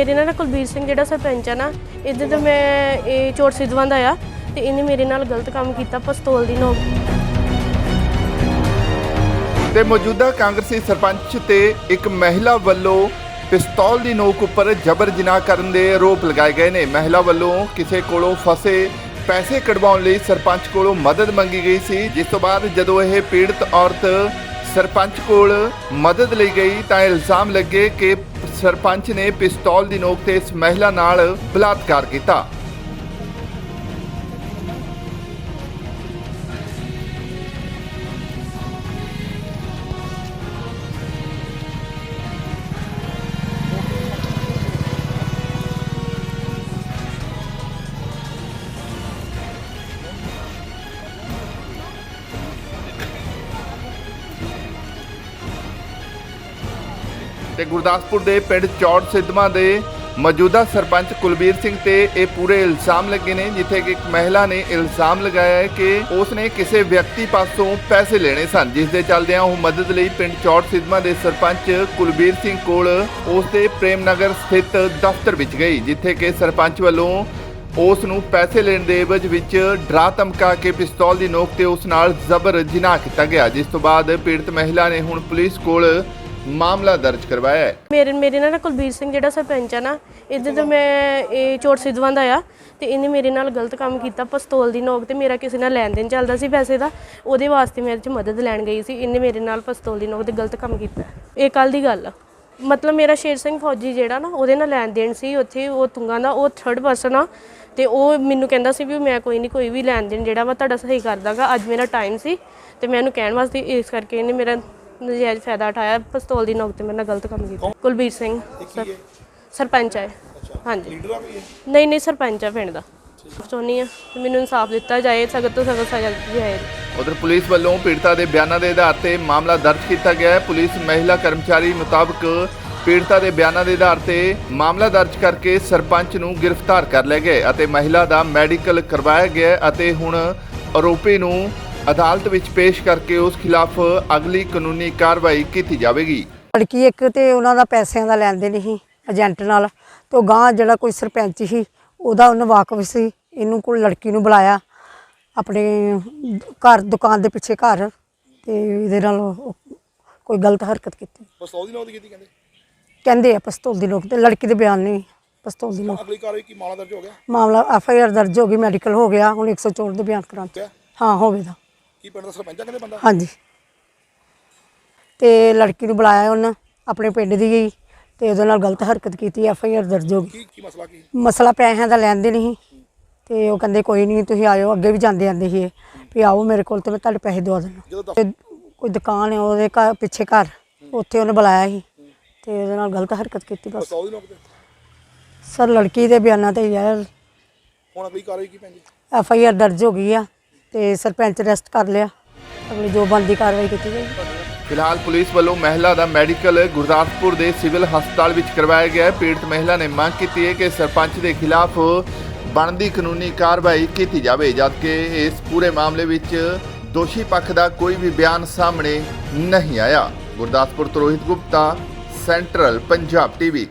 ਮੇਰੇ ਨਾਲ ਨਾ ਕੁਲਬੀਰ ਸਿੰਘ ਜਿਹੜਾ ਸਰਪੰਚ ਆ ਨਾ, ਇਹਦੇ ਤੇ ਮੈਂ ਇਹ ਚੋਰ ਸਿੱਧਵਾਂ ਦਾ ਆ ਤੇ ਇਹਨੇ ਮੇਰੇ ਨਾਲ ਗਲਤ ਕੰਮ ਕੀਤਾ, ਪਿਸਤੌਲ ਦੀ ਨੋਕ। ਤੇ ਮੌਜੂਦਾ ਕਾਂਗਰਸੀ ਸਰਪੰਚ ਤੇ ਇੱਕ ਮਹਿਲਾ ਵੱਲੋਂ ਪਿਸਤੌਲ ਦੀ ਨੋਕ ਉੱਪਰ ਜਬਰ ਜਨਾਹ ਕਰਨ ਦੇ ਆਰੋਪ ਲਗਾਏ ਗਏ ਨੇ। ਮਹਿਲਾ ਵੱਲੋਂ ਕਿਸੇ ਕੋਲੋਂ ਫਸੇ ਪੈਸੇ ਕਢਵਾਉਣ ਲਈ ਸਰਪੰਚ ਕੋਲੋਂ ਮਦਦ ਮੰਗੀ ਗਈ ਸੀ। ਜਿਸ ਤੋਂ ਬਾਅਦ ਜਦੋਂ ਇਹ ਪੀੜਤ ਔਰਤ ਸਰਪੰਚ ਕੋਲ ਮਦਦ ਲਈ ਗਈ ਤਾਂ ਇਲਜ਼ਾਮ ਲੱਗੇ ਕਿ ਸਰਪੰਚ ਨੇ ਪਿਸਤੌਲ ਦੀ ਨੋਕ ਤੇ ਇਸ ਮਹਿਲਾ ਨਾਲ ਬਲਾਤਕਾਰ ਕੀਤਾ। ਤੇ ਗੁਰਦਾਸਪੁਰ ਦੇ ਪਿੰਡ ਚੌੜ ਸਿੱਧਮਾ ਦੇ ਮੌਜੂਦਾ ਸਰਪੰਚ ਕੁਲਬੀਰ ਸਿੰਘ ਤੇ ਇਹ ਪੂਰੇ ਇਲਜ਼ਾਮ ਲੱਗੇ ਨੇ, ਜਿੱਥੇ ਕਿ ਇੱਕ ਮਹਿਲਾ ਨੇ ਇਲਜ਼ਾਮ ਲਗਾਇਆ ਹੈ ਕਿ ਉਸ ਨੇ ਕਿਸੇ ਵਿਅਕਤੀ ਪਾਸੋਂ ਪੈਸੇ ਲੈਣੇ ਸਨ, ਜਿਸ ਦੇ ਚੱਲਦਿਆਂ ਉਹ ਮਦਦ ਲਈ ਪਿੰਡ ਚੌੜ ਸਿੱਧਵਾਂ ਦੇ ਸਰਪੰਚ ਕੁਲਬੀਰ ਸਿੰਘ ਕੋਲ ਉਸ ਦੇ ਪ੍ਰੇਮ ਨਗਰ ਸਥਿਤ ਦਫ਼ਤਰ ਵਿੱਚ ਗਈ, ਜਿੱਥੇ ਕਿ ਸਰਪੰਚ ਵੱਲੋਂ ਉਸ ਨੂੰ ਪੈਸੇ ਲੈਣ ਦੇ ਐਵਜ ਵਿੱਚ ਡਰਾ ਧਮਕਾ ਕੇ ਪਿਸਤੌਲ ਦੀ ਨੋਕ ਤੇ ਉਸ ਨਾਲ ਜ਼ਬਰ ਜਿਨਾਹ ਕੀਤਾ ਗਿਆ, ਜਿਸ ਤੋਂ ਬਾਅਦ ਪੀੜਤ ਮਹਿਲਾ ਨੇ ਹੁਣ ਪੁਲਿਸ ਕੋਲ ਮਾਮਲਾ ਦਰਜ ਕਰਵਾਇਆ ਹੈ। ਮੇਰੇ ਮੇਰੇ ਨਾਲ ਨਾ ਕੁਲਬੀਰ ਸਿੰਘ ਜਿਹੜਾ ਸਰਪੰਚ ਆ ਨਾ, ਇਹਦੇ ਤੇ ਮੈਂ ਇਹ ਚੋਰ ਸਿੱਧਵਾਂ ਦਾ ਆ ਤੇ ਇਹਨੇ ਮੇਰੇ ਨਾਲ ਗਲਤ ਕੰਮ ਕੀਤਾ, ਪਿਸਤੌਲ ਦੀ ਨੋਕ ਤੇ ਮੇਰਾ ਕਿਸੇ ਨਾਲ ਲੈਣ ਦੇਣ ਚੱਲਦਾ ਸੀ ਪੈਸੇ ਦਾ, ਉਹਦੇ ਵਾਸਤੇ ਮੇਰੇ ਚ ਮਦਦ ਲੈਣ ਗਈ ਸੀ, ਇਹਨੇ ਮੇਰੇ ਨਾਲ ਪਿਸਤੌਲ ਦੀ ਨੋਕ ਤੇ ਗਲਤ ਕੰਮ ਕੀਤਾ। ਇਹ ਕੱਲ ਦੀ ਗੱਲ ਆ। ਮਤਲਬ ਮੇਰਾ ਸ਼ੇਰ ਸਿੰਘ ਫੌਜੀ ਜਿਹੜਾ ਨਾ, ਉਹਦੇ ਨਾਲ ਲੈਣ ਦੇਣ ਸੀ, ਉੱਥੇ ਉਹ ਤੁੰਗਾ ਦਾ, ਉਹ ਥਰਡ ਪਰਸਨ ਆ ਤੇ ਉਹ ਮੈਨੂੰ ਕਹਿੰਦਾ ਸੀ ਵੀ ਮੈਂ ਕੋਈ ਨਹੀਂ ਕੋਈ ਵੀ ਲੈਣ ਦੇਣ ਜਿਹੜਾ ਵਾ ਤੁਹਾਡਾ ਸਹੀ ਕਰ ਦਾਂਗਾ ਅੱਜ ਮੇਰਾ ਟਾਈਮ ਸੀ ਤੇ ਮੈਂ ਉਹਨੂੰ ਕਹਿਣ ਵਾਸਤੇ ਇਸ ਕਰਕੇ ਇਹਨੇ ਮੇਰਾ ਨਜਾਇਜ਼ ਫਾਇਦਾ ਉਠਾਇਆ ਪਿਸਤੌਲ ਦੀ ਨੋਕ ਤੇ ਮੇਰੇ ਨਾਲ ਗਲਤ ਕੰਮ ਕੀਤਾ। ਕੁਲਬੀਰ ਸਿੰਘ ਸਰ- ਸਰਪੰਚ ਹੈ। ਹਾਂਜੀ। ਨਹੀਂ ਨਹੀਂ ਸਰਪੰਚ ਆ ਪਿੰਡ ਦਾ। ਚਾਹੁੰਦੀ ਆ ਮੈਨੂੰ ਇਨਸਾਫ ਦਿੱਤਾ ਜਾਏ ਸਖਤ ਤੋਂ ਸਖਤ ਸਜ਼ਾ ਦਿੱਤੀ ਜਾਏ। ਉਧਰ ਪੁਲਿਸ ਵੱਲੋਂ ਪੀੜਤਾ ਦੇ ਬਿਆਨਾਂ ਦੇ ਆਧਾਰ ਤੇ ਮਾਮਲਾ ਦਰਜ ਕੀਤਾ ਗਿਆ ਹੈ। ਪੁਲਿਸ ਮਹਿਲਾ ਕਰਮਚਾਰੀ ਮੁਤਾਬਕ ਪੀੜਤਾ ਦੇ ਬਿਆਨਾਂ ਦੇ ਆਧਾਰ ਤੇ ਮਾਮਲਾ ਦਰਜ ਕਰਕੇ ਸਰਪੰਚ ਨੂੰ ਗ੍ਰਿਫਤਾਰ ਕਰ ਲਿਆ ਗਿਆ ਹੈ ਅਤੇ ਮਹਿਲਾ ਦਾ ਮੈਡੀਕਲ ਕਰਵਾਇਆ ਗਿਆ ਹੈ ਅਤੇ ਹੁਣ ਆਰੋਪੀ ਨੂੰ ਅਦਾਲਤ ਵਿੱਚ ਪੇਸ਼ ਕਰਕੇ ਉਸ ਖਿਲਾਫ ਅਗਲੀ ਕਾਨੂੰਨੀ ਕਾਰਵਾਈ ਕੀਤੀ ਜਾਵੇਗੀ। ਲੜਕੀ ਇੱਕ ਤੇ ਉਹਨਾਂ ਦਾ ਪੈਸਿਆਂ ਦਾ ਲੈਣ ਦੇਣ ਸੀ ਏਜੰਟ ਨਾਲ ਤੇ ਉਹ ਗਾਂ ਜਿਹੜਾ ਕੋਈ ਸਰਪੰਚ ਸੀ ਉਹਦਾ ਉਹਨੂੰ ਵਾਕਫ ਸੀ ਇਹਨੂੰ ਕੋਲ ਲੜਕੀ ਨੂੰ ਬੁਲਾਇਆ ਆਪਣੇ ਘਰ ਦੁਕਾਨ ਦੇ ਪਿੱਛੇ ਘਰ ਤੇ ਇਹਦੇ ਨਾਲ ਉਹ ਕੋਈ ਗਲਤ ਹਰਕਤ ਕੀਤੀ। ਪਿਸਤੌਲ ਦੀ ਦੀ ਕੀਤੀ ਕਹਿੰਦੇ? ਕਹਿੰਦੇ ਆ ਪਿਸਤੌਲ ਦੀ ਲੋਕ ਤੇ ਲੜਕੀ ਦੇ ਬਿਆਨ ਨਹੀਂ ਪਿਸਤੌਲ ਦੀ ਲੋਕ ਅਗਲੀ ਕਾਰਵਾਈ ਕੀ ਮਾਮਲਾ ਦਰਜ ਹੋ ਗਿਆ? ਮਾਮਲਾ ਐਫ ਆਈ ਆਰ ਦਰਜ ਹੋ ਗਈ ਮੈਡੀਕਲ ਹੋ ਗਿਆ ਹੁਣ 104 ਦੇ ਬਿਆਨ ਕਰਾਂ? ਹਾਂ ਹੋਵੇਗਾ। ਕੀ ਪਿੰਡ ਦਾ ਸਰਪੰਚ ਆ ਕਹਿੰਦੇ ਬੰਦਾ? ਹਾਂਜੀ। ਤੇ ਲੜਕੀ ਨੂੰ ਬੁਲਾਇਆ ਉਹਨਾਂ ਆਪਣੇ ਪਿੰਡ ਦੀ ਗਈ ਤੇ ਉਹਦੇ ਨਾਲ ਗਲਤ ਹਰਕਤ ਕੀਤੀ ਐਫ ਆਈ ਆਰ ਦਰਜ ਹੋ ਗਈ। ਕੀ ਕੀ ਮਸਲਾ ਕੀ? ਮਸਲਾ ਪੈਸਿਆਂ ਦਾ ਲੈਂਦੇ ਨਹੀਂ ਤੇ ਉਹ ਕਹਿੰਦੇ ਕੋਈ ਨਹੀਂ ਤੁਸੀਂ ਆਇਓ ਅੱਗੇ ਵੀ ਜਾਂਦੇ ਆਂਦੇ ਸੀ ਇਹ, ਵੀ ਆਓ ਮੇਰੇ ਕੋਲ ਤੇ ਮੈਂ ਤੁਹਾਡੇ ਪੈਸੇ ਦਵਾ ਜਦੋਂ ਤੇ ਕੋਈ ਦੁਕਾਨ ਹੈ ਉਹਦੇ ਘਰ ਪਿੱਛੇ ਘਰ ਉੱਥੇ ਉਹਨੇ ਬੁਲਾਇਆ ਸੀ ਤੇ ਉਹਦੇ ਨਾਲ ਗਲਤ ਹਰਕਤ ਕੀਤੀ ਬਸ। ਦੀ ਸਰ ਲੜਕੀ ਦੇ ਬਿਆਨਾਂ ਤੇ ਯਾਰ ਹੁਣ ਅਗਲੀ ਕਾਰਵਾਈ ਕੀ ਪੈਂਦੀ? ਐਫ ਆਈ ਆਰ ਦਰਜ ਹੋ ਗਈ ਆ। ਤੇ ਸਰਪੰਚ ਅਰੈਸਟ ਕਰ ਲਿਆ। ਅਗਲੀ ਜੋ ਬਣਦੀ ਕਾਰਵਾਈ ਕੀਤੀ ਜਾਏਗੀ ਫਿਲਹਾਲ ਪੁਲਿਸ ਵੱਲੋਂ ਮਹਿਲਾ ਦਾ ਮੈਡੀਕਲ ਗੁਰਦਾਸਪੁਰ ਦੇ ਸਿਵਲ ਹਸਪਤਾਲ ਵਿੱਚ ਕਰਵਾਇਆ ਗਿਆ ਹੈ। ਪੀੜਤ ਮਹਿਲਾ ਨੇ ਮੰਗ ਕੀਤੀ ਹੈ ਕਿ ਸਰਪੰਚ ਦੇ ਖਿਲਾਫ ਬਣਦੀ ਕਾਨੂੰਨੀ ਕਾਰਵਾਈ ਕੀਤੀ ਜਾਵੇ, ਜਦਕਿ ਇਸ ਪੂਰੇ ਮਾਮਲੇ ਵਿੱਚ ਦੋਸ਼ੀ ਪੱਖ ਦਾ ਕੋਈ ਵੀ ਬਿਆਨ ਸਾਹਮਣੇ ਨਹੀਂ ਆਇਆ। ਗੁਰਦਾਸਪੁਰ ਤੋਂ ਰੋਹਿਤ ਗੁਪਤਾ, ਸੈਂਟਰਲ ਪੰਜਾਬ ਟੀਵੀ।